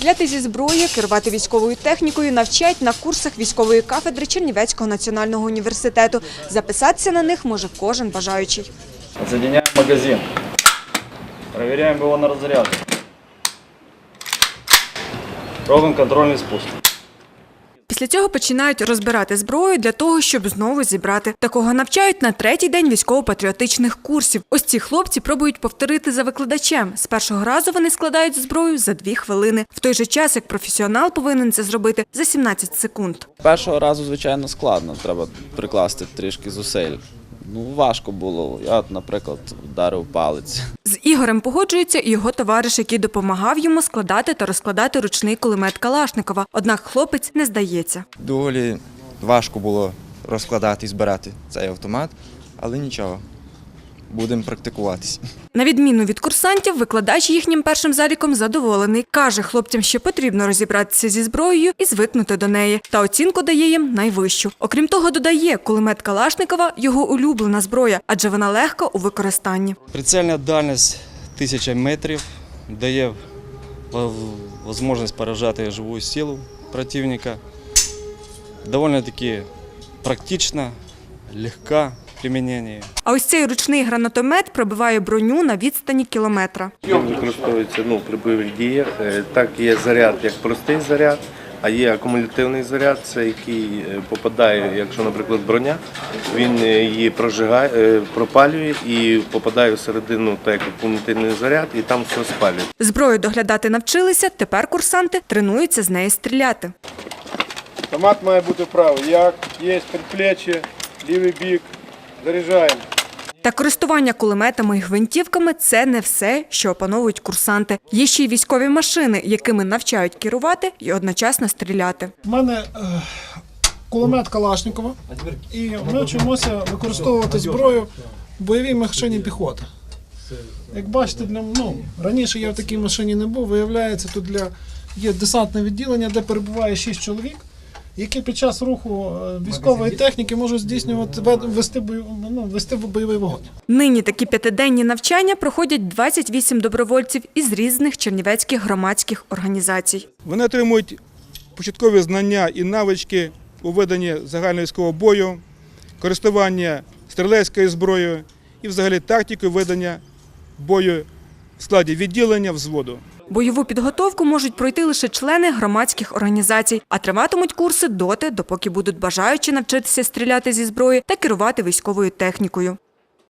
Стріляти зі зброї, керувати військовою технікою навчають на курсах військової кафедри Чернівецького національного університету. Записатися на них може кожен бажаючий. Отсоединяем магазин. перевіряємо його на розряд, робимо контрольний спуск. Після цього починають розбирати зброю для того, щоб знову зібрати. Такого навчають на третій день військово-патріотичних курсів. Ось ці хлопці пробують повторити за викладачем. З першого разу вони складають зброю за дві хвилини. В той же час, як професіонал повинен це зробити за 17 секунд. Першого разу, звичайно, складно, треба прикласти трішки зусиль. Ну, важко було. Я, наприклад, вдарив палець. З Ігорем погоджується і його товариш, який допомагав йому складати та розкладати ручний кулемет Калашникова. Однак хлопець не здається. Доволі важко було розкладати і збирати цей автомат, але нічого, будемо практикуватись. На відміну від курсантів, викладач їхнім першим заліком задоволений. Каже, хлопцям ще потрібно розібратися зі зброєю і звикнути до неї. Та оцінку дає їм найвищу. Окрім того, додає, кулемет Калашникова його улюблена зброя, адже вона легка у використанні. Прицельна дальність 1000 метрів дає можливість поражати живу силу противника. Доволі таки практична, легка приміненні. А ось цей ручний гранатомет пробиває броню на відстані кілометра. Він використовується ну, при бойових діях. Е, Так, є заряд як простий заряд, а є акумулятивний заряд, це який е, попадає, якщо, наприклад, броня, він е, її прожигає, пропалює і попадає всередину, так як акумулятивний заряд, і там все спалює. Зброю доглядати навчилися, тепер курсанти тренуються з неї стріляти. Автомат має бути правий. Як є предплечье, лівий бік. Заряджаємо. Та користування кулеметами і гвинтівками це не все, що опановують курсанти. Є ще й військові машини, якими навчають керувати і одночасно стріляти. У мене е, кулемет Калашникова, і ми вчимося використовувати зброю в бойовій машині піхоти. Як бачите, для, ну, раніше я в такій машині не був. Виявляється, тут для, є десантне відділення, де перебуває 6 чоловік, які під час руху е, військової техніки можуть здійснювати ве- вести, бою, ну, вести бойовий вогонь. Нині такі п'ятиденні навчання проходять 28 добровольців із різних чернівецьких громадських організацій. Вони отримують початкові знання і навички у веденні загальновійськового бою, користування стрілецькою зброєю і взагалі тактикою ведення бою складі відділення взводу. Бойову підготовку можуть пройти лише члени громадських організацій, а триватимуть курси доти, допоки будуть бажаючі навчитися стріляти зі зброї та керувати військовою технікою.